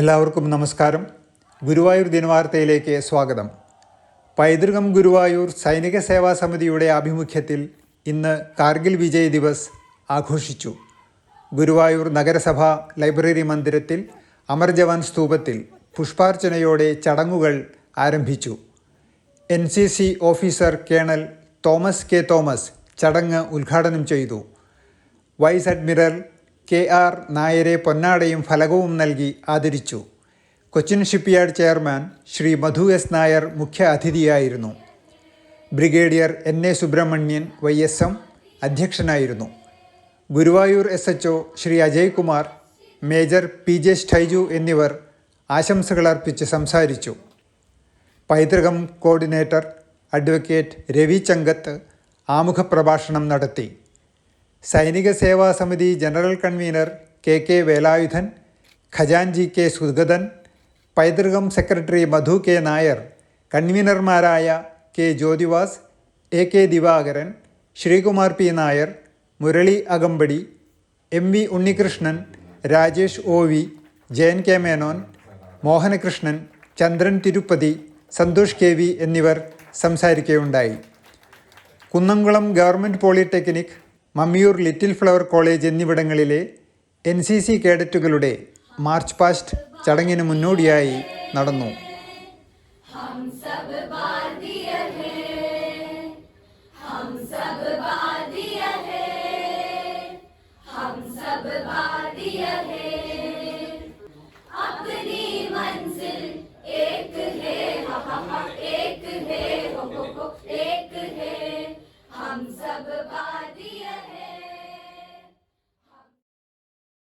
എല്ലാവർക്കും നമസ്കാരം. ഗുരുവായൂർ ദിനവാർത്തയിലേക്ക് സ്വാഗതം. പൈതൃകം ഗുരുവായൂർ സൈനിക സേവാ സമിതിയുടെ ആഭിമുഖ്യത്തിൽ ഇന്ന് കാർഗിൽ വിജയ് ദിവസ് ആഘോഷിച്ചു. ഗുരുവായൂർ നഗരസഭ ലൈബ്രറി മന്ദിരത്തിൽ അമർ ജവാൻ സ്തൂപത്തിൽ പുഷ്പാർച്ചനയോടെ ചടങ്ങുകൾ ആരംഭിച്ചു. N C C officer colonel Thomas K Thomas ചടങ്ങ് ഉദ്ഘാടനം ചെയ്തു. വൈസ് അഡ്മിറൽ കെ ആർ നായരെ പൊന്നാടയും ഫലകവും നൽകി ആദരിച്ചു. Cochin shipyard chairman Shri Madhu S Nair മുഖ്യ അതിഥിയായിരുന്നു. Brigadier N A Subramanian Y S M അധ്യക്ഷനായിരുന്നു. Guruvayur S H O Shri Ajay Kumar major P J Shaiju എന്നിവർ ആശംസകൾ അർപ്പിച്ച് സംസാരിച്ചു. പൈതൃകം കോർഡിനേറ്റർ അഡ്വക്കേറ്റ് രവി ചങ്കത്ത് ആമുഖ പ്രഭാഷണം നടത്തി. Sainik Seva Samiti general convener K K Velayudhan ഖജാൻജി K Sugathan Paithrukam secretary Madhu K Nair കൺവീനർമാരായ K Jyothivas A K Divakaran Sreekumar P Nair Murali അകമ്പടി M V Unnikrishnan Rajesh O V Jayan K Menon Mohanakrishnan Chandran Tirupati Santhosh K V എന്നിവർ സംസാരിക്കുകയുണ്ടായി. Kunnamkulam government polytechnic Mammiyur little flower college എന്നിവിടങ്ങളിലെ N C C കേഡറ്റുകളുടെ march past ചടങ്ങിന് മുന്നോടിയായി നടന്നു सब भारतीय है